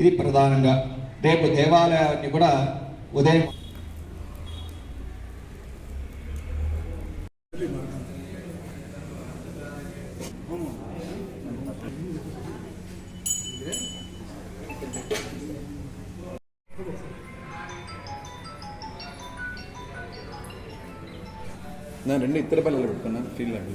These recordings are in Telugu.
ఇది ప్రధానంగా రేపు దేవాలయాన్ని కూడా ఉదయం నేను రెండు ఇతర పల్లెలు పెట్టుకున్నా ఫీల్ అండి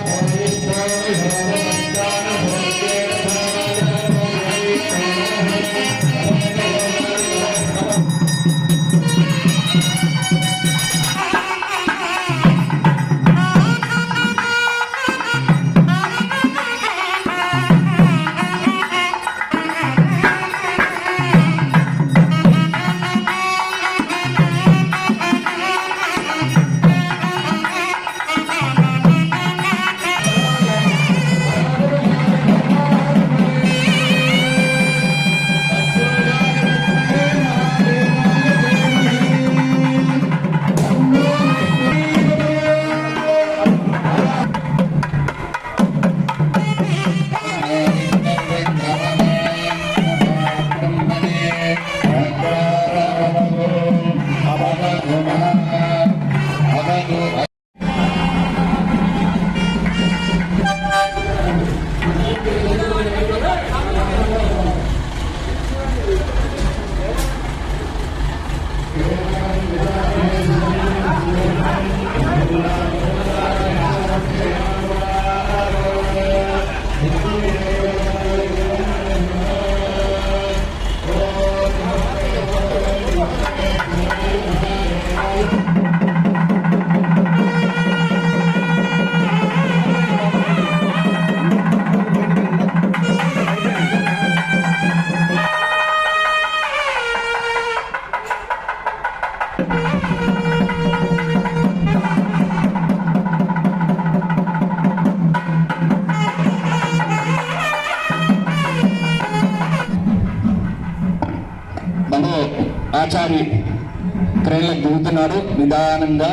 ఆచారి క్రేన్లకు దిగుతున్నాడు. నిదానంగా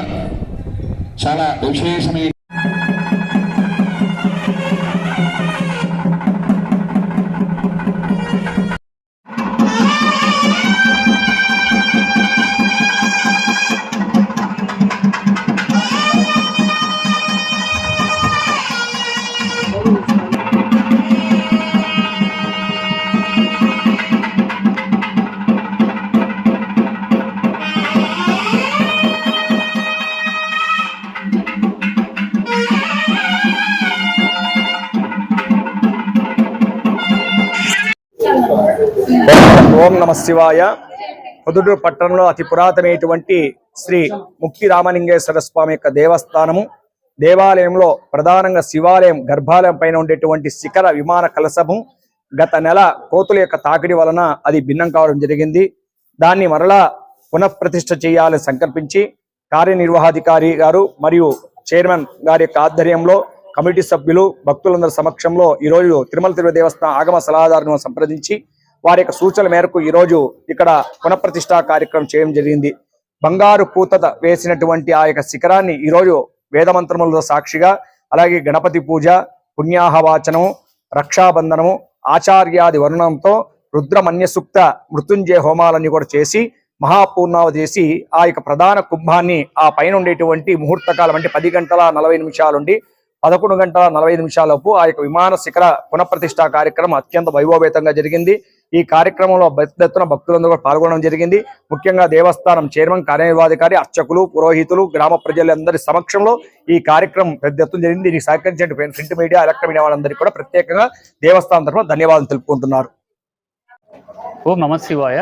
చాలా విశేషమైన ఓం నమ శివాయ. పొదుటూరు పట్టణంలో అతి పురాతనమైనటువంటి శ్రీ ముక్తి రామలింగేశ్వర స్వామి యొక్క దేవస్థానము. దేవాలయంలో ప్రధానంగా శివాలయం గర్భాలయం పైన ఉండేటువంటి శిఖర విమాన కలశము. గత నెల కోతుల యొక్క తాకిడి వలన అది భిన్నం కావడం జరిగింది. దాన్ని మరలా పునఃప్రతిష్ఠ చేయాలని సంకల్పించి కార్యనిర్వాహాధికారి గారు మరియు చైర్మన్ గారి యొక్క ఆధ్వర్యంలో కమిటీ సభ్యులు భక్తులందరి సమక్షంలో ఈరోజు తిరుమల తిరుమల దేవస్థానం ఆగమ సలహాదారును సంప్రదించి వారి యొక్క సూచనల మేరకు ఈ రోజు ఇక్కడ పునఃప్రతిష్ఠా కార్యక్రమం చేయడం జరిగింది. బంగారు పూత వేసినటువంటి ఆ యొక్క శిఖరాన్ని ఈ రోజు వేదమంత్రములతో సాక్షిగా అలాగే గణపతి పూజ పుణ్యాహవాచనము రక్షాబంధనము ఆచార్యాది వర్ణంతో రుద్రమన్యసూక్త మృత్యుంజయ హోమాలన్నీ కూడా చేసి మహాపూర్ణావ చేసి ఆ యొక్క ప్రధాన కుంభాన్ని ఆ పైన ఉండేటువంటి ముహూర్తకాలం అంటే పది గంటల నలభై నిమిషాలుండి పదకొండు గంటల నలభై నిమిషాలపు ఆ యొక్క విమాన శిఖర పునఃప్రతిష్ఠా కార్యక్రమం అత్యంత వైభవేతంగా జరిగింది. ఈ కార్యక్రమంలో పెద్ద ఎత్తున భక్తులందరూ కూడా పాల్గొనడం జరిగింది. ముఖ్యంగా దేవస్థానం చైర్మన్ కార్యనిర్వాధికారి అర్చకులు పురోహితులు గ్రామ ప్రజలందరి సమక్షంలో ఈ కార్యక్రమం పెద్ద ఎత్తున జరిగింది. దీనికి సహకరించిన ప్రింట్ మీడియా ఎలక్ట్రిక్ మీడియా వాళ్ళందరికీ కూడా ప్రత్యేకంగా దేవస్థానం తరఫున ధన్యవాదాలు తెలుపుకుంటున్నారు. ఓం నమ శివాయ.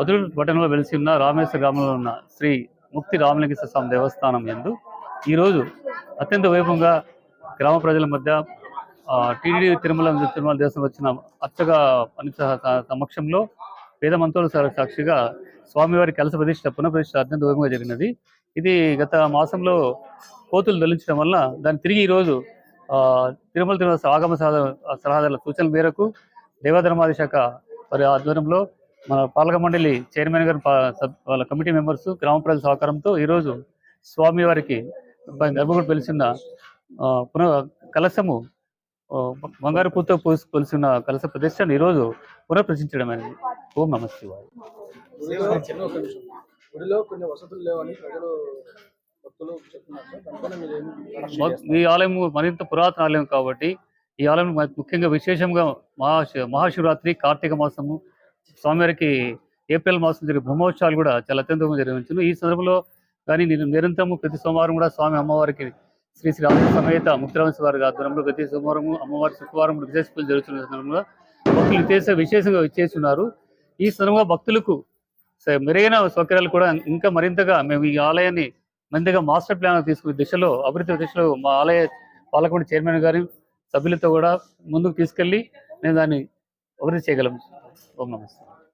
వదులు పట్టణంలో వెలిసి ఉన్న రామేశ్వర గ్రామంలో ఉన్న శ్రీ ముక్తి రామలింగేశ్వర స్వామి దేవస్థానం ఎందు ఈరోజు అత్యంత వైభవంగా గ్రామ ప్రజల మధ్య టీడీ తిరుమల తిరుమల దేశం వచ్చిన అర్చక పని సమక్షంలో వేద మంత్రుల సాక్షిగా స్వామివారి కలస ప్రతిష్ట పునఃప్రతిష్ట అత్యంత వైభవంగా జరిగినది. ఇది గత మాసంలో కోతులు దొలించడం వల్ల దాన్ని తిరిగి ఈరోజు ఆ, తిరుమల తిరుమల ఆగమ సలహా- సలహాదారుల సూచనల మేరకు దేవాధర్మాది శాఖ వారి ఆధ్వర్యంలో మన పాలక మండలి చైర్మన్ గారు వాళ్ళ కమిటీ మెంబర్స్ గ్రామ ప్రజల సహకారంతో ఈరోజు స్వామివారికి గర్భగుడి పిలిచిన పునః కలశము బంగారు పూతో పోసి కొలిసిన కలస ప్రతిష్టను ఈరోజు పునఃప్రతిష్ఠించడం అనేది. ఓం నమ శివాయ. ఈ ఆలయం మరింత పురాతన ఆలయం కాబట్టి ఈ ఆలయం ముఖ్యంగా విశేషంగా మహాశి మహాశివరాత్రి కార్తీక మాసము స్వామివారికి ఏప్రిల్ మాసం జరిగే బ్రహ్మోత్సవాలు కూడా చాలా అత్యంతంగా జరిగించును. ఈ సందర్భంలో కానీ నేను నిరంతరము ప్రతి సోమవారం కూడా స్వామి అమ్మవారికి శ్రీ శ్రీ సమేత ముక్తరామేశ్వర వారి ఆధ్వర్యంలో ప్రతి సోమవారం అమ్మవారి శుక్రవారం విశేష పూజలు జరుగుతున్న సందర్భంలో భక్తులు విశేష విశేషంగా ఇచ్చేసి ఉన్నారు ఈ సందర్భంగా భక్తులకు మెరుగైన సౌకర్యాలు కూడా ఇంకా మరింతగా మేము ఈ ఆలయాన్ని మరింతగా మాస్టర్ ప్లాన్ తీసుకునే దిశలో అభివృద్ధి దిశలో మా ఆలయ పాలకొండ చైర్మన్ గారి సభ్యులతో కూడా ముందుకు తీసుకెళ్ళి నేను దాన్ని అభివృద్ధి చేయగలం. ఓం నమస్తే